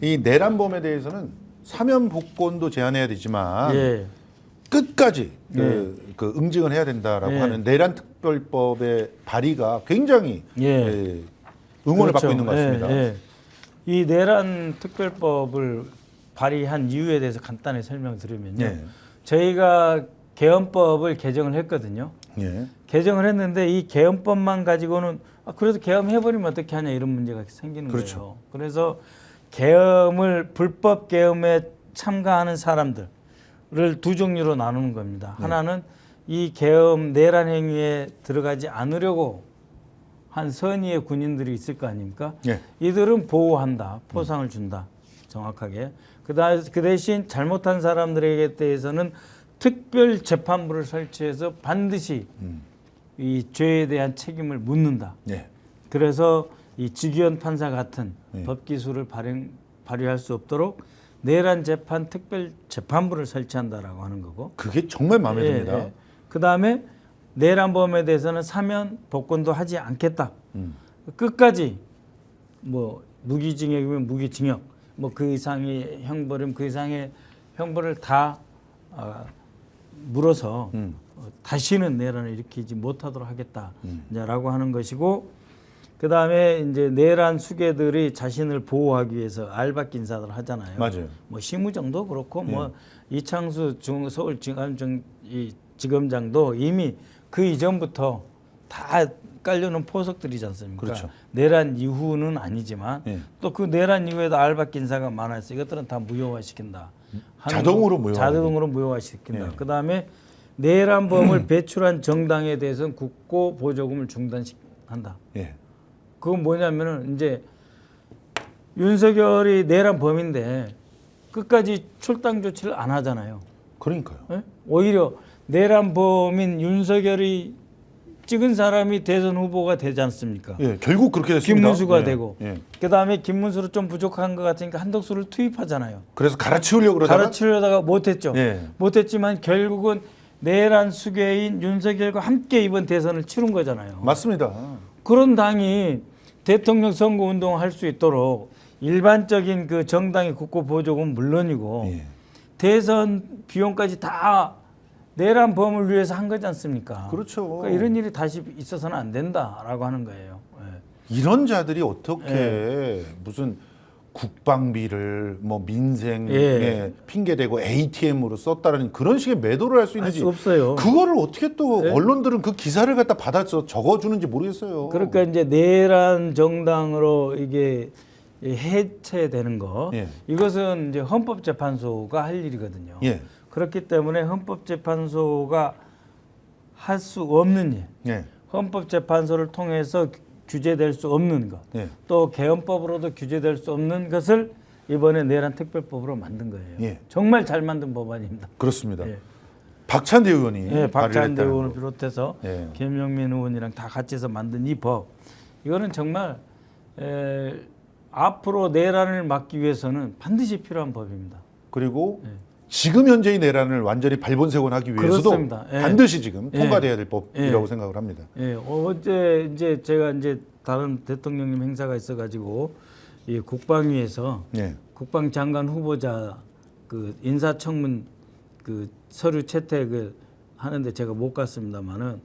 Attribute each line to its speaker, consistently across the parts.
Speaker 1: 이 내란범에 대해서는 사면 복권도 제한해야 되지만
Speaker 2: 예.
Speaker 1: 끝까지 그, 그 응징을 해야 된다라고
Speaker 2: 예.
Speaker 1: 하는 내란 특별법의 발의가 굉장히
Speaker 2: 예.
Speaker 1: 예, 응원을 받고
Speaker 2: 그렇죠.
Speaker 1: 있는 것 같습니다.
Speaker 2: 예, 예. 이 내란 특별법을 발의한 이유에 대해서 간단히 설명드리면요.
Speaker 1: 예.
Speaker 2: 저희가 개헌법을 개정을 했거든요.
Speaker 1: 예.
Speaker 2: 개정을 했는데 이 개헌법만 가지고는 아, 그래서 개헌해버리면 어떻게 하냐 이런 문제가 생기는
Speaker 1: 그렇죠.
Speaker 2: 거예요. 그래서 개헌을 불법 개헌에 참가하는 사람들을 두 종류로 나누는 겁니다.
Speaker 1: 네.
Speaker 2: 하나는 이 개헌 내란 행위에 들어가지 않으려고 한 선의의 군인들이 있을 거 아닙니까?
Speaker 1: 예.
Speaker 2: 이들은 보호한다, 포상을 준다, 정확하게. 그다 그 대신 잘못한 사람들에게 대해서는 특별 재판부를 설치해서 반드시
Speaker 1: 음.
Speaker 2: 이 죄에 대한 책임을 묻는다.
Speaker 1: 예.
Speaker 2: 그래서 이 직위원 판사 같은
Speaker 1: 네.
Speaker 2: 법 기술을 발행 발휘할 수 없도록 내란 재판 특별 재판부를 설치한다라고 하는 거고.
Speaker 1: 그게 정말 마음에
Speaker 2: 예,
Speaker 1: 듭니다.
Speaker 2: 예. 그 다음에 내란범에 대해서는 사면 복권도 하지 않겠다.
Speaker 1: 음.
Speaker 2: 끝까지 뭐 무기징역이면 무기징역, 뭐 그 이상의 형벌이면 그 이상의 형벌을 다 어, 물어서
Speaker 1: 음.
Speaker 2: 어, 다시는 내란을 일으키지 못하도록 하겠다라고
Speaker 1: 음.
Speaker 2: 하는 것이고 그 다음에 이제 내란 수괴들이 자신을 보호하기 위해서 알바끼 인사들 하잖아요.
Speaker 1: 맞아요.
Speaker 2: 뭐 시무정도 그렇고
Speaker 1: 예.
Speaker 2: 뭐 이창수 중 서울 지검장 이 지검장도 이미 그 이전부터 다 깔려놓은 포석들이지 않습니까?
Speaker 1: 그렇죠.
Speaker 2: 내란 이후는 아니지만
Speaker 1: 예.
Speaker 2: 또그 내란 이후에도 알바끼 인사가 많아서 이것들은 다 무효화시킨다.
Speaker 1: 자동으로
Speaker 2: 거-
Speaker 1: 무효화.
Speaker 2: 자동으로 무효화시킨다.
Speaker 1: 예.
Speaker 2: 그 다음에 내란범을 배출한 정당에 대해서는 국고 보조금을 중단한다.
Speaker 1: 예.
Speaker 2: 그건 뭐냐면은 이제 윤석열이 내란 범인데 끝까지 출당 조치를 안 하잖아요.
Speaker 1: 그러니까요.
Speaker 2: 예? 오히려 내란 범인 윤석열이 찍은 사람이 대선 후보가 되지 않습니까?
Speaker 1: 예. 결국 그렇게 됐습니다.
Speaker 2: 김문수가
Speaker 1: 예.
Speaker 2: 되고
Speaker 1: 예.
Speaker 2: 그 다음에 김문수로 좀 부족한 것 같으니까 한덕수를 투입하잖아요.
Speaker 1: 그래서 갈아치우려고 그러다가
Speaker 2: 가르치려다가 못했죠.
Speaker 1: 예.
Speaker 2: 못했지만 결국은 내란 수괴인 윤석열과 함께 이번 대선을 치른 거잖아요.
Speaker 1: 맞습니다.
Speaker 2: 그런 당이 대통령 선거 운동을 할 수 있도록 일반적인 그 정당의 국고 보조금 물론이고
Speaker 1: 예.
Speaker 2: 대선 비용까지 다 내란 범을 위해서 한 거지 않습니까?
Speaker 1: 그렇죠.
Speaker 2: 그러니까 이런 일이 다시 있어서는 안 된다라고 하는 거예요. 예.
Speaker 1: 이런 자들이 어떻게 무슨 국방비를 뭐 민생에
Speaker 2: 예.
Speaker 1: 핑계 대고 ATM으로 썼다는 그런 식의 매도를
Speaker 2: 할수할
Speaker 1: 있는지
Speaker 2: 수 없어요.
Speaker 1: 그거를 어떻게 또
Speaker 2: 예.
Speaker 1: 언론들은 그 기사를 갖다 받아서 적어주는지 모르겠어요.
Speaker 2: 그러니까 이제 내란 정당으로 이게 해체되는 거
Speaker 1: 예.
Speaker 2: 이것은 이제 헌법재판소가 할 일이거든요.
Speaker 1: 예.
Speaker 2: 그렇기 때문에 헌법재판소가 할 수 없는 일,
Speaker 1: 예.
Speaker 2: 헌법재판소를 통해서 규제될 수 없는 것,
Speaker 1: 예.
Speaker 2: 또 개헌법으로도 규제될 수 없는 것을 이번에 내란 특별법으로 만든 거예요.
Speaker 1: 예.
Speaker 2: 정말 잘 만든 법안입니다.
Speaker 1: 그렇습니다.
Speaker 2: 예.
Speaker 1: 박찬대 의원이
Speaker 2: 예, 박찬대 의원을
Speaker 1: 거.
Speaker 2: 비롯해서
Speaker 1: 예.
Speaker 2: 김영민 의원이랑 다 같이 해서 만든 이 법, 이거는 정말 에, 앞으로 내란을 막기 위해서는 반드시 필요한 법입니다.
Speaker 1: 그리고 지금 현재의 내란을 완전히 발본색원하기 위해서도
Speaker 2: 예.
Speaker 1: 반드시 지금
Speaker 2: 예.
Speaker 1: 통과돼야 될 법이라고
Speaker 2: 예.
Speaker 1: 생각을 합니다.
Speaker 2: 예, 어제 이제 제가 이제 다른 대통령님 행사가 있어가지고 이 국방위에서
Speaker 1: 예.
Speaker 2: 국방장관 후보자 그 인사청문 그 서류 채택을 하는데 제가 못 갔습니다만은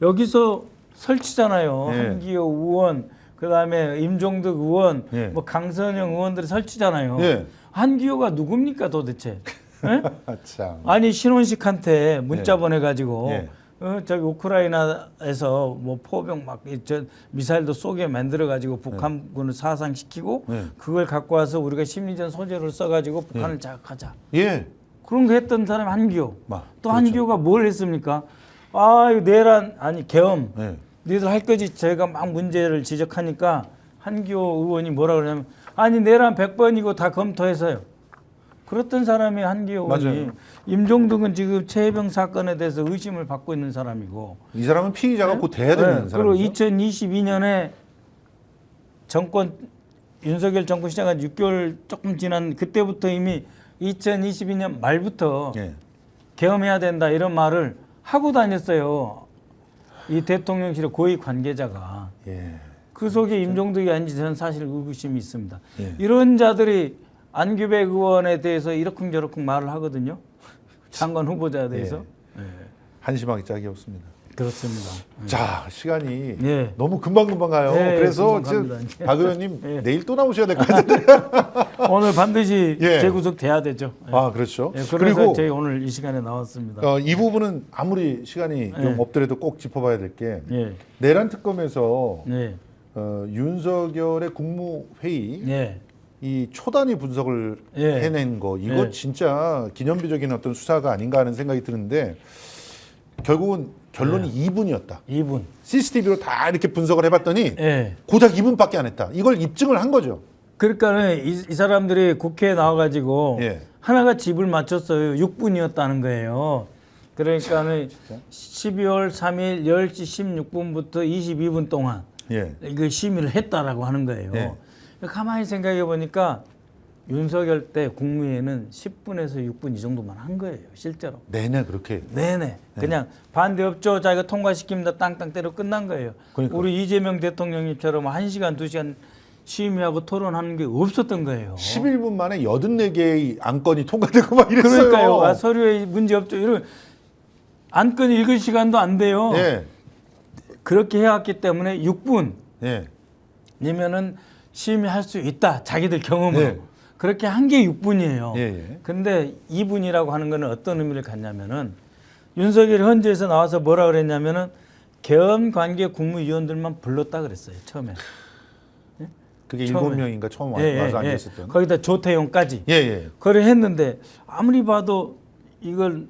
Speaker 2: 여기서 설치잖아요.
Speaker 1: 예.
Speaker 2: 한기호 의원, 그 다음에 임종득 의원,
Speaker 1: 예.
Speaker 2: 뭐 강선영 의원들이 설치잖아요.
Speaker 1: 예.
Speaker 2: 한기호가 누굽니까 도대체? 예?
Speaker 1: 아, 참.
Speaker 2: 아니 신원식한테 문자
Speaker 1: 예.
Speaker 2: 보내가지고
Speaker 1: 예.
Speaker 2: 어, 저기 우크라이나에서 뭐 포병 막 저 미사일도 쏘게 만들어 가지고 북한군을 사상시키고
Speaker 1: 예.
Speaker 2: 그걸 갖고 와서 우리가 심리전 소재를 써가지고 북한을 자극하자
Speaker 1: 예.
Speaker 2: 그런 거 했던 사람이 한기호
Speaker 1: 마,
Speaker 2: 또
Speaker 1: 그렇죠.
Speaker 2: 한기호가 뭘 했습니까? 아 이거 내란 아니 계엄
Speaker 1: 예.
Speaker 2: 너희들 할 거지 제가 막 문제를 지적하니까 한기호 의원이 뭐라 그러냐면 아니 내란 100번이고 다 검토해서요. 그랬던 사람이 한기호 의원이
Speaker 1: 맞아요.
Speaker 2: 임종득은 지금 최해병 사건에 대해서 의심을 받고 있는 사람이고
Speaker 1: 이 사람은 피의자가 곧 돼야 되는
Speaker 2: 네,
Speaker 1: 사람이죠.
Speaker 2: 그리고 2022년에 정권 윤석열 정권 시작한 6개월 조금 지난 그때부터 이미 2022년 말부터
Speaker 1: 예.
Speaker 2: 계엄해야 된다 이런 말을 하고 다녔어요. 이 대통령실의 고위 관계자가
Speaker 1: 예.
Speaker 2: 그 속에 임종득이 아닌지 저는 사실 의구심이 있습니다.
Speaker 1: 예.
Speaker 2: 이런 자들이 안규백 의원에 대해서 이러쿵저러쿵 말을 하거든요. 장관 후보자에 대해서. 예.
Speaker 1: 한심하게 짝이 없습니다.
Speaker 2: 그렇습니다.
Speaker 1: 자 시간이
Speaker 2: 예.
Speaker 1: 너무 금방 금방 가요.
Speaker 2: 네,
Speaker 1: 그래서
Speaker 2: 금방 갑니다.
Speaker 1: 박 의원님
Speaker 2: 예.
Speaker 1: 내일 또 나오셔야 될 것 같은데.
Speaker 2: 오늘 반드시
Speaker 1: 예.
Speaker 2: 재구속돼야 되죠. 예.
Speaker 1: 아 그렇죠.
Speaker 2: 예, 그래서
Speaker 1: 그리고
Speaker 2: 저희 오늘 이 시간에 나왔습니다.
Speaker 1: 어, 이 부분은 아무리 시간이 좀
Speaker 2: 예.
Speaker 1: 없더라도 꼭 짚어봐야 될 게
Speaker 2: 예.
Speaker 1: 내란 특검에서
Speaker 2: 네.
Speaker 1: 어, 윤석열의 국무회의
Speaker 2: 예.
Speaker 1: 이 초단위 분석을
Speaker 2: 예.
Speaker 1: 해낸 거 이거
Speaker 2: 예.
Speaker 1: 진짜 기념비적인 어떤 수사가 아닌가 하는 생각이 드는데 결국은 결론이
Speaker 2: 예.
Speaker 1: 2분이었다.
Speaker 2: 2분.
Speaker 1: CCTV로 다 이렇게 분석을 해봤더니
Speaker 2: 예.
Speaker 1: 고작 2분밖에 안 했다. 이걸 입증을 한 거죠.
Speaker 2: 그러니까는 이, 이 사람들이 국회에 나와가지고
Speaker 1: 예.
Speaker 2: 하나가 집을 맞췄어요. 6분이었다는 거예요. 그러니까는 12월 3일 10시 16분부터 22분 동안
Speaker 1: 예.
Speaker 2: 이거 심의를 했다라고 하는 거예요.
Speaker 1: 예.
Speaker 2: 가만히 생각해 보니까 윤석열 때 국무회의는 10분에서 6분 이 정도만 한 거예요. 실제로.
Speaker 1: 내내 그렇게
Speaker 2: 네네. 그냥 반대 없죠. 자기가 통과시킵니다. 땅땅 때려 끝난 거예요.
Speaker 1: 그러니까.
Speaker 2: 우리 이재명 대통령님처럼 1시간, 2시간 심의하고 토론하는 게 없었던 거예요.
Speaker 1: 11분 만에 84개의 안건이 통과되고 막 이랬어요.
Speaker 2: 그러니까요. 아, 서류에 문제 없죠. 이런 안건 읽을 시간도 안 돼요.
Speaker 1: 예.
Speaker 2: 그렇게 해왔기 때문에 6분
Speaker 1: 예.
Speaker 2: 이면은 심의할 수 있다. 자기들 경험으로.
Speaker 1: 네.
Speaker 2: 그렇게 한 게 6분이에요.
Speaker 1: 예, 예.
Speaker 2: 근데 2분이라고 하는 거는 어떤 의미를 갖냐면은 윤석열이 헌재에서 나와서 뭐라 그랬냐면은 개헌 관계 국무위원들만 불렀다 그랬어요. 처음에.
Speaker 1: 그게
Speaker 2: 처음에.
Speaker 1: 명인가 처음 와-
Speaker 2: 예, 예,
Speaker 1: 와서
Speaker 2: 예.
Speaker 1: 앉아 있었던.
Speaker 2: 거기다 조태용까지.
Speaker 1: 예, 예.
Speaker 2: 그래 했는데 아무리 봐도 이걸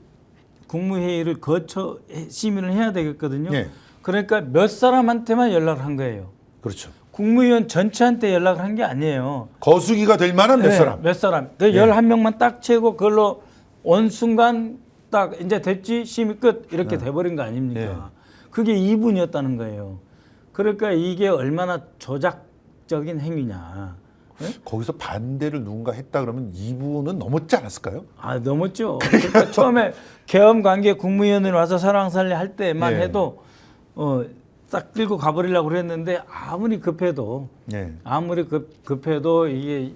Speaker 2: 국무회의를 거쳐 심의를 해야 되겠거든요.
Speaker 1: 예.
Speaker 2: 그러니까 몇 사람한테만 연락을 한 거예요.
Speaker 1: 그렇죠.
Speaker 2: 국무위원 전체한테 연락을 한 게 아니에요.
Speaker 1: 거수기가 될 만한 몇
Speaker 2: 네,
Speaker 1: 사람.
Speaker 2: 몇 사람. 그
Speaker 1: 예.
Speaker 2: 11명만 딱 채고 그걸로 온 순간 딱 이제 됐지 심의 끝 이렇게 돼버린 거 아닙니까?
Speaker 1: 예.
Speaker 2: 그게 2분이었다는 거예요. 그러니까 이게 얼마나 조작적인 행위냐.
Speaker 1: 거기서 반대를 누군가 했다 그러면 이분은 넘었지 않았을까요?
Speaker 2: 아 넘었죠. 그러니까 처음에 계엄 관계 국무위원을 와서 사랑살리 할 때만
Speaker 1: 예.
Speaker 2: 해도 어 딱 끌고 가버리려고 그랬는데 아무리 급해도
Speaker 1: 예.
Speaker 2: 아무리 급, 급해도 이게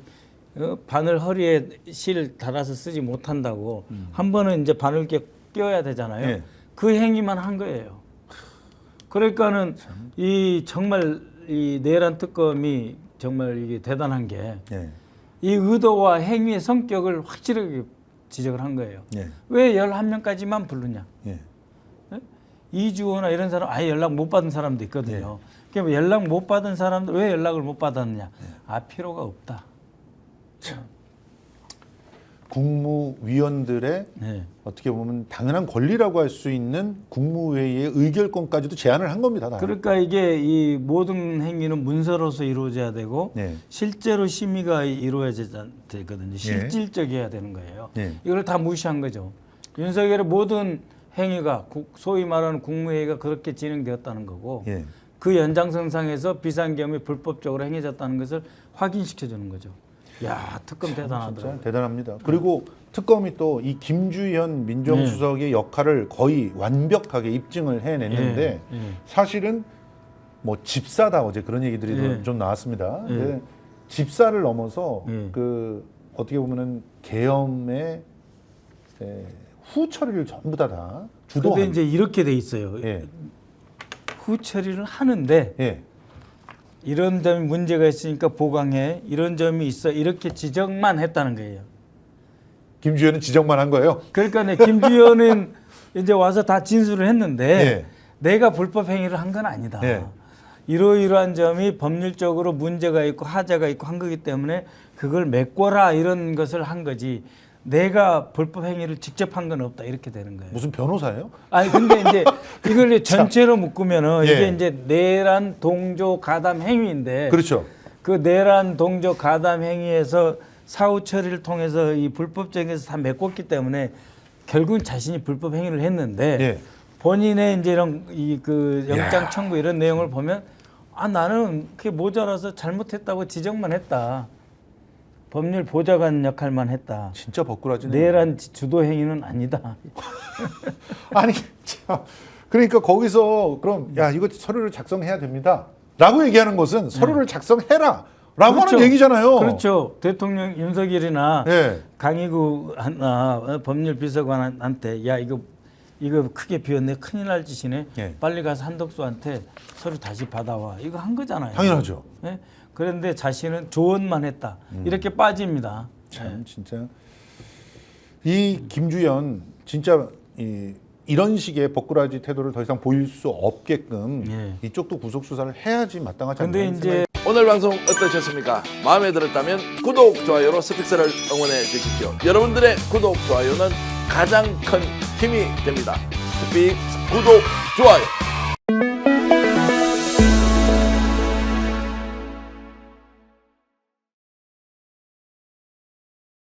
Speaker 2: 어, 바늘 허리에 실 달아서 쓰지 못한다고 한 번은 이제 바늘 게 껴야 되잖아요.
Speaker 1: 예.
Speaker 2: 그 행위만 한 거예요. 그러니까는 이 정말 이 내란 특검이 정말 이게 대단한 게이
Speaker 1: 예.
Speaker 2: 의도와 행위의 성격을 확실하게 지적을 한 거예요.
Speaker 1: 예.
Speaker 2: 왜 11명까지만 부르냐?
Speaker 1: 예.
Speaker 2: 이주호나 이런 사람 아예 연락 못 받은 사람도 있거든요. 그러니까 연락 못 받은 사람들 왜 연락을 못 받았느냐? 아 필요가 없다.
Speaker 1: 국무위원들의
Speaker 2: 네.
Speaker 1: 어떻게 보면 당연한 권리라고 할 수 있는 국무회의의 의결권까지도 제한을 한 겁니다. 다.
Speaker 2: 그러니까 이게 이 모든 행위는 문서로서 이루어져야 되고
Speaker 1: 네.
Speaker 2: 실제로 심의가 이루어져야 되거든요. 실질적이어야 되는 거예요.
Speaker 1: 예.
Speaker 2: 이걸 다 무시한 거죠. 윤석열의 모든 행위가 국- 소위 말하는 국무회의가 그렇게 진행되었다는 거고
Speaker 1: 예.
Speaker 2: 그 연장선상에서 비상계엄이 불법적으로 행해졌다는 것을 확인시켜 주는 거죠. 야 특검 대단하더라고요.
Speaker 1: 대단합니다. 그리고 특검이 또 이 김주현 민정수석의 역할을 거의 완벽하게 입증을 해냈는데
Speaker 2: 예, 예.
Speaker 1: 사실은 뭐 집사다 어제 그런 얘기들이
Speaker 2: 예.
Speaker 1: 좀 나왔습니다.
Speaker 2: 예.
Speaker 1: 집사를 넘어서
Speaker 2: 예.
Speaker 1: 그 어떻게 보면은 계엄의 에, 후 처리를 전부 다, 다
Speaker 2: 근데
Speaker 1: 주도한
Speaker 2: 이제 이렇게 돼 있어요.
Speaker 1: 예.
Speaker 2: 후 처리를 하는데
Speaker 1: 예.
Speaker 2: 이런 점이 문제가 있으니까 보강해. 이런 점이 있어. 이렇게 지적만 했다는 거예요.
Speaker 1: 김주현은 지적만 한 거예요.
Speaker 2: 그러니까 네, 김주현은 이제 와서 다 진술을 했는데
Speaker 1: 예.
Speaker 2: 내가 불법 행위를 한 건 아니다.
Speaker 1: 예.
Speaker 2: 이러이러한 점이 법률적으로 문제가 있고 하자가 있고 한 거기 때문에 그걸 메꿔라 이런 것을 한 거지. 내가 불법 행위를 직접 한 건 없다 이렇게 되는 거예요.
Speaker 1: 무슨 변호사예요?
Speaker 2: 아니 근데 이제 이걸 전체로 묶으면은
Speaker 1: 예.
Speaker 2: 이게 이제 내란 동조 가담 행위인데
Speaker 1: 그렇죠.
Speaker 2: 그 내란 동조 가담 행위에서 사후 처리를 통해서 이 불법적인 것을 다 메꿨기 때문에 결국은 자신이 불법 행위를 했는데
Speaker 1: 예.
Speaker 2: 본인의 이제 이런 이 그 영장
Speaker 1: 야.
Speaker 2: 청구 이런 내용을 보면 아 나는 그게 모자라서 잘못했다고 지적만 했다. 법률 보좌관 역할만 했다.
Speaker 1: 진짜 버꾸라지네.
Speaker 2: 내란 주도 행위는 아니다.
Speaker 1: 아니 참 그러니까 거기서 그럼 야 이거 서류를 작성해야 됩니다. 라고 얘기하는 것은 서류를 작성해라. 라고
Speaker 2: 그렇죠.
Speaker 1: 하는 얘기잖아요.
Speaker 2: 그렇죠. 대통령 윤석열이나
Speaker 1: 예.
Speaker 2: 강희구 한- 아, 어, 법률 비서관한테 야 이거 이거 크게 비웠네 큰일 날 짓이네
Speaker 1: 예.
Speaker 2: 빨리 가서 한덕수한테 서류 다시 받아와 이거 한 거잖아요.
Speaker 1: 당연하죠.
Speaker 2: 예? 그런데 자신은 조언만 했다 이렇게 빠집니다.
Speaker 1: 참 진짜 이 김주현 진짜 이, 이런 식의 버꾸라지 태도를 더 이상 보일 수 없게끔
Speaker 2: 예.
Speaker 1: 이쪽도 구속 수사를 해야지 마땅하지 않나.
Speaker 2: 근데 이제
Speaker 3: 오늘 방송 어떠셨습니까? 마음에 들었다면 구독, 좋아요로 스픽스를 응원해 주십시오. 여러분들의 구독, 좋아요는 가장 큰 힘이 됩니다. 스픽 구독, 좋아요.